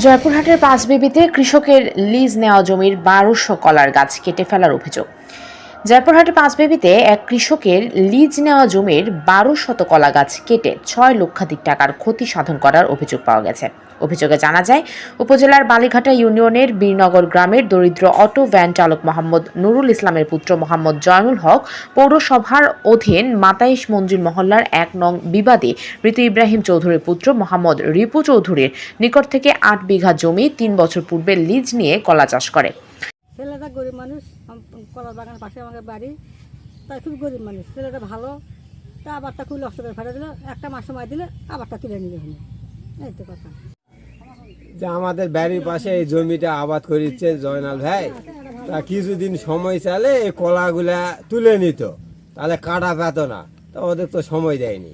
জয়পুরহাটের পাঁচবিবিতে কৃষকের লিজ নেওয়া জমির বারোশো কলার গাছ কেটে ফেলার অভিযোগ। জয়পুরহাটের পাঁচবিবিতে এক কৃষকের লিজ নেওয়া জমির বারো শত কলা গাছ কেটে ছয় লক্ষাধিক টাকার ক্ষতি সাধন করার অভিযোগ পাওয়া গেছে। অভিযোগে জানা যায়, উপজেলার বালিঘাটা ইউনিয়নের বীরনগর গ্রামের দরিদ্র অটো ভ্যান চালক মোহাম্মদ নুরুল ইসলামের পুত্র মোহাম্মদ জয়নুল হক পৌরসভার অধীন মাতাইশ মঞ্জুর মহল্লার এক নং বিবাদে ঋতু ইব্রাহিম চৌধুরীর পুত্র মোহাম্মদ রিপু চৌধুরীর নিকট থেকে আট বিঘা জমি তিন বছর পূর্বে লিজ নিয়ে কলা চাষ করে। গরিব মানুষ কলার বাগানের পাশে আমাদের বাড়ি। তাই খুব গরিব মানুষ, ছেলেটা ভালো। তা আবারটা খুব নষ্ট করে ফেলে দিল, একটা মাস সময় দিলে আবারটা তুলে হলো এই তো কথা। যে আমাদের বাড়ির পাশে এই জমিটা আবাদ করিচ্ছে জয়নাল ভাই, তা কিছুদিন সময় চালে এই কলাগুলা তুলে নিত, তাহলে কাটা পেত না, তা ওদের তো সময় দেয়নি।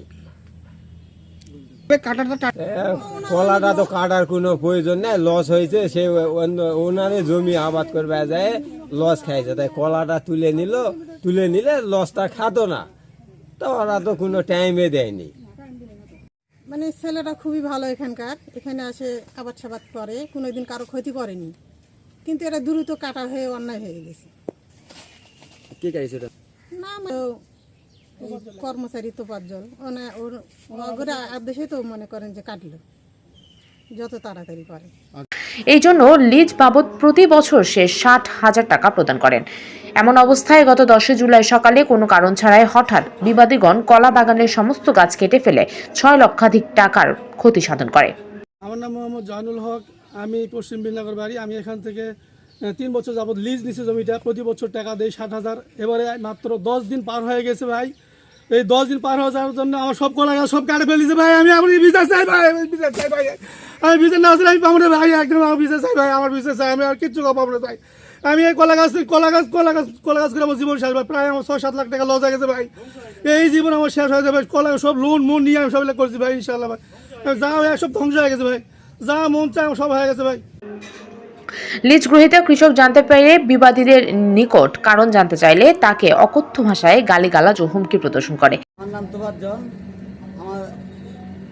কলাটা তো কাটার কোনো প্রয়োজন নেই লস হয়েছে সে অন্য ওনারে জমি আবাদ করবে যায় লস খাইছে। তাই কলাটা তুলে নিল তুলে নিলে লসটা খাতো না। তো ওরা তো কোনো টাইমে দেয়নি। মানে ছেলেটা খুবই ভালো এখানকার। এখানে আসে আবাদ সাবাদ করে কোনোদিন কারও ক্ষতি করেনি। কিন্তু এটা দ্রুত কাটা হয়ে অন্যায় হয়ে গেছে। না মানে ও এই কর্মচারী তো পাঁচজন ওনা ওর আদেশে তো মনে করেন যে কাটলো। যত তাড়াতাড়ি পারে। এই জন্য লিজ বাবদ প্রতি বছর সে ষাট হাজার টাকা প্রদান করেন। এমন অবস্থায় গত দশই জুলাই সকালে কোনো কারণ ছাড়াই হঠাৎ বিবাদীগণ কলা বাগানের সমস্ত গাছ কেটে ফেলে ছয় লক্ষাধিক টাকার ক্ষতি সাধন করে। আমার নাম মোহাম্মদ জয়নুল হক। আমি পশ্চিম বিনগর বাড়ি। আমি এখান থেকে তিন বছর যাবত লিজ নিছি জমিটা প্রতি বছর টাকা দেই ষাট হাজার। এবারে মাত্র দশ দিন পার হয়ে গেছে ভাই। এই দশ দিন পার হয়ে যাওয়ার জন্য আমার সব কলা সব কাটে ফেলেছে ভাই, আমি আমার বিচার চাই ভাই, আমি বিচার চাই ভাই। আমি বিচার না আসলে আমি পাবো না ভাই একদম আমার বিচার চাই ভাই, আমার বিচার চাই, আমি আর কিচ্ছু পাবো না ভাই। আমি এই কলা গাছ কলা গাছ কলা গাছ কলা গাছ করে আমার জীবন শেষ ভাই, প্রায় আমার ছয় সাত লাখ টাকা লস হয়ে গেছে ভাই। এই জীবন আমার শেষ হয়ে যাবে কলা সব লোন মোন নিয়ে আমি সব করছি ভাই ইনশাল্লাহ ভাই। যা সব ধ্বংস হয়ে গেছে ভাই, যা মন চায় সব হয়ে গেছে ভাই। লিজ গ্রহীতা কৃষক জানতে পেরে বিবাদীদের নিকট কারণ জানতে চাইলে তাকে অকথ্য ভাষায় গালিগালাজ ও হুমকি প্রদর্শন করে। আমার নাম তোফাজ্জন আমার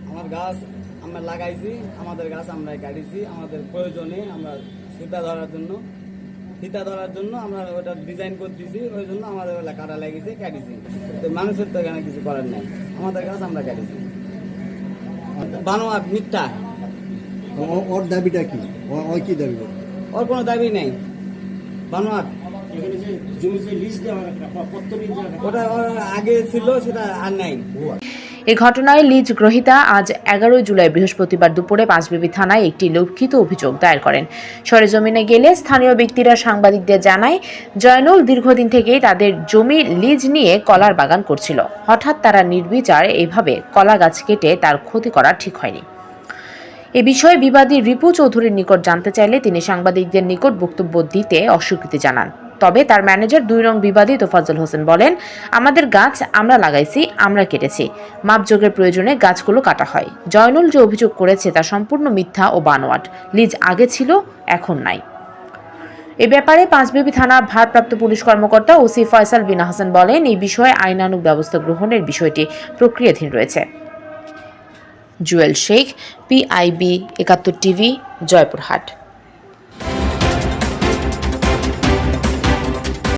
আমার গাছ আমরা লাগাইছি আমাদের গাছ আমরা কাটিছি আমাদের প্রয়োজনে আমরা ফিতা ধরার জন্য। ফিতা ধরার জন্য আমরা ওটা ডিজাইন করতেছি ওই জন্য আমাদের ওটা কাটা লাগিয়েছে কাটিছি। তো মানুষের তো এখানে কিছু করার নাই। আমাদের গাছ আমরা কাটিছি। বানোয়াট মিথ্যা। ও- ওর দাবিটা কি? ও- ও কি দাবি? করে? ওর কোনো দাবি নেই। বানোয়াট ওটা আগে ছিল, সেটা আর নাই। এই ঘটনায় লিজ গ্রহীতা আজ এগারোই জুলাই বৃহস্পতিবার দুপুরে পাঁচবিবি থানায় একটি লক্ষিত অভিযোগ দায়ের করেন। সরেজমিনে গেলে স্থানীয় ব্যক্তিরা সাংবাদিকদের জানায়, জয়নুল দীর্ঘদিন থেকেই তাদের জমি লিজ নিয়ে কলার বাগান করছিল। হঠাৎ তারা নির্বিচার এইভাবে কলা গাছ কেটে তার ক্ষতি করা ঠিক হয়নি। এ বিষয়ে বিবাদী রিপু চৌধুরীর নিকট জানতে চাইলে তিনি সাংবাদিকদের নিকট বক্তব্য দিতে অস্বীকৃতি জানান। তবে তার ম্যানেজার দুই রং বিবাদী তোফাজুল হোসেন বলেন, আমাদের গাছ আমরা লাগাইছি, আমরা কেটেছি। মাপযোগের প্রয়োজনে গাছগুলো কাটা হয়। জয়নুল যে অভিযোগ করেছে তা সম্পূর্ণ মিথ্যা ও বানোয়াট। লিজ আগে ছিল, এখন নাই। এ ব্যাপারে পাঁচবিবি থানার ভারপ্রাপ্ত পুলিশ কর্মকর্তা ওসি ফয়সাল বিন হাসান বলেন, এই বিষয়ে আইনানুগ ব্যবস্থা গ্রহণের বিষয়টি প্রক্রিয়াধীন রয়েছে। Jewel Sheikh PIB Ekattor TV Joypurhat.